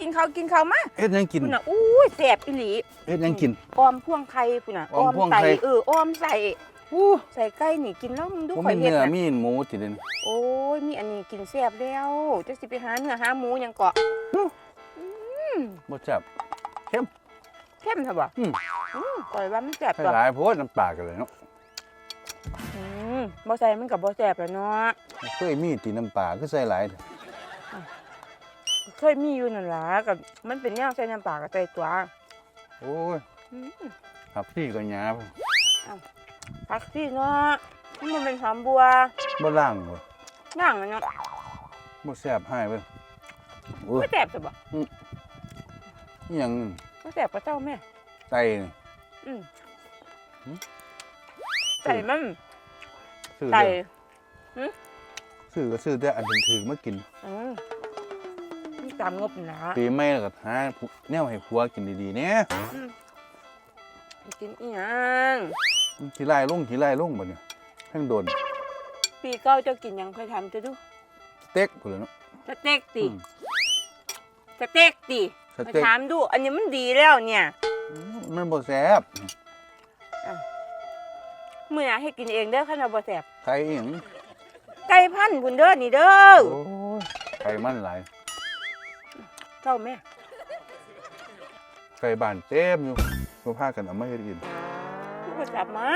กินข้าวกินข้าวมาเฮ็ดหยังกินพุ่นน่ะอู้ยแซ่บอีหลีเฮ็ดหยังกิน ออมพ่วงไข่พุ่นน่ะออมพ่วงไข่ ใส่เออออมใส่อู้ใส่ไก่นี่กินแล้วมึงดูบ่ข่อมียเฮ็ดเนื้อน่ะมีหมูติเด่นโอ้ยมีอันนี้กินแซ่บแล้วจักสิไปหาเนื้อหาหมูหยังเกาะอืมบ่แซ่บเข้มซะบ่อืม อืมข่อยว่ามันแซ่บให้ตัวหลายโพดน้ำปลากันเลยเนาะอืมบ่ใส่มันก็บ่แซ่บแล้วเนาะเคยมีตีน้ำปลาคือใส่หลายเด้อ เคยมีอยู่นั่นล่ะก็มันเป็นแนวใส่น้ำปลาก็ใส่ตัวโอ้ยอืมครับพี่ก็หยาบผักชีเนาะมันเป็นหอมบัวบ่ล้างบ่ย่างอะเนาะบ่แซ่บให้เบิ่งโอ้ยไม่แซ่บจ้ะบ่อิหยังไม่แซ่บก็เจ้าแม่ไก่นี่อืมหืมไก่มันซื้อไก่เด้อซื้อก็ซื้อแต่อันถึงๆมากินอืมนี่ ตามงบนะปีใหม่แล้วก็หาแนวให้ผัวกินดีๆแหน่กินอีหยังขี้ไล่ลงขี้ไล่ลงบ่เนี่ยทั้งโดน ปีเก้าเจ้ากินหยังเคยทำจะดูสเต็กพุ่นเลยเนาะสเต็กติอืมสเต็กติสไปเต็กถามดู อันนี้มันดีแล้วเนี่ย มันบ่แซ่บมื้อหน้าให้กินเองเด้อคันว่าบ่แซ่บไก่อีหยังไก่พันธุ์พุ่นเด้อนี่เด้อโอ้ยไก่มันหลาย เจ้าแม่ไก่บ้านเต็มอยู่บ่พากันเอามาเฮ็ดกินผู้ก็จับมา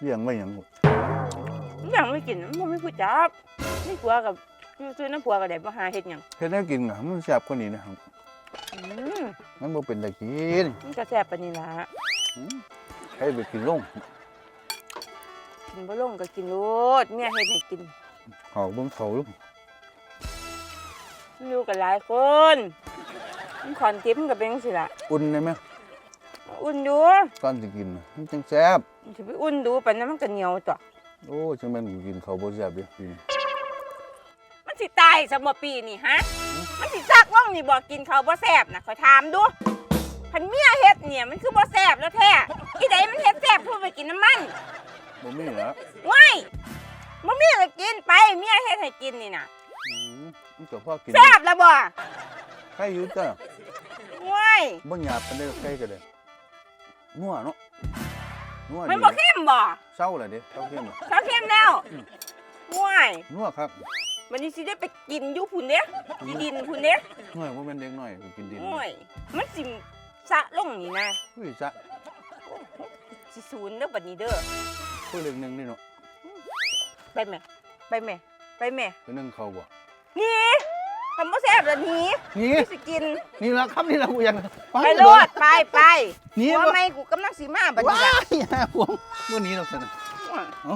เลี้ยงไว้หยังมันยังไม่กินมันบ่มีผู้จับนี่ผัวกับซื้อน้ำผัวก็ได้บ่หาเฮ็ดหยังเฮ็ดแนวกินก็มันแซ่บกว่านี้นะครับอืมมันบ่เป็นตะกินมันก็แซ่บปานนี้ล่ะอืมให้ไปกินลงกินบ่ลงก็กินโลดเมียเฮ็ดให้กินเขาเบิ่งเขาลูกมัน อยู่กันหลายคนมันขอนทิพย์มันก็เป็นจังซี่ล่ะ อุ่นได้ไหมอุ่นอยู่ก่อนสิกินน่ะมันจังแซ่บสิไปอุ่นดูปานนั้นมันก็เหนียวตัวโอ้จังแม่นกินข้าวบ่แซ่บเด้กินมันสิตายสมปีนี่ฮะ มันสิซักว่องนี่บอกกินข้าวบ่แซ่บนะขอยถามดูพันเมียเฮ็ดเนี่ยมันคือบ่แซ่บแล้วแท้อีใดมันเฮ็ดแซ่บพูดไปกินน้ำมันบ่มีแล้วว้ายบ่มีก็กินไปเมียเฮ็ดให้กินนี่น่ะอื มมันก็พอกินแซ่บแล้วบ่ไข่อยู่จ้ะว้ายบ่หยาบปานใดไข่ก็ได้นัวเนาะนัวมันดีบ่เข้มบ่เศร้าแล้วเด้เศร้าเข้มแล้วถ้าเข้มแล้วว้ายนัวครับวันนี้สิได้ไปกินอยู่พุ่นเด้ที่ดินพุ่นเด้น้อยบ่แม่นเด็กน้อยไปกินดินโอ้ยมันสิสะลงนี่นะอุ้ยจ๊ะสิศูนย์เด้อบัดนี้เด้อคือเรื่องหนึงนี่เนาะไปแม่ไปแม่ไปแม่ เป็นนึงเขาบ่ หนี่ทำบ่แซ่บแล้วหนี่นี่สิกิน นี่ล่ะครับนี่ล่ะกูอยากไปโลดไปไปนี่ว่าบ่ไม่กูกำลังสีมาบัดว้านี้ยหาพวงมื้อนี้ดอกซั่นน่ะเอ้า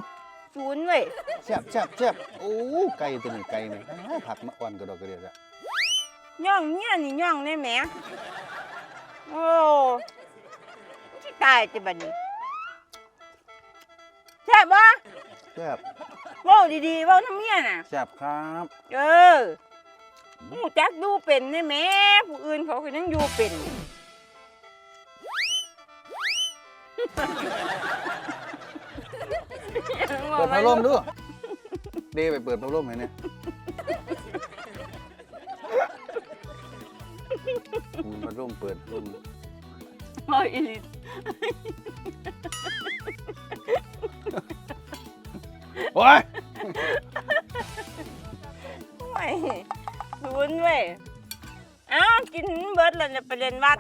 ศูนย์เว้ยแซ่บแซ่บแซ่บโอ้ไก่ตัวนี้ไก่นี่อ้าผักมาอ่อนกระดอกกระเดียดอะย่องเนี่ยนี่ย่องได้แหมโอ้สิตายจะบัดนี้แซ่บบ่แซ่บ เว้าดีๆเว้าน้ำเมียน่ะ แซ่บครับเออหูจักดูเป็นได้แหมผู้อื่นเขาก็ยังอยู่เป็น เปิดพัดลมดูเดไปเปิดพัดลมให้เนี่ยอืมพัดลมเปิดลมโอ้ยอีหลิโอ้ยโอ้ ยศูนย์เว้ยเอ้ากินเบิดแล้วเนี่ยไปเรียนวัด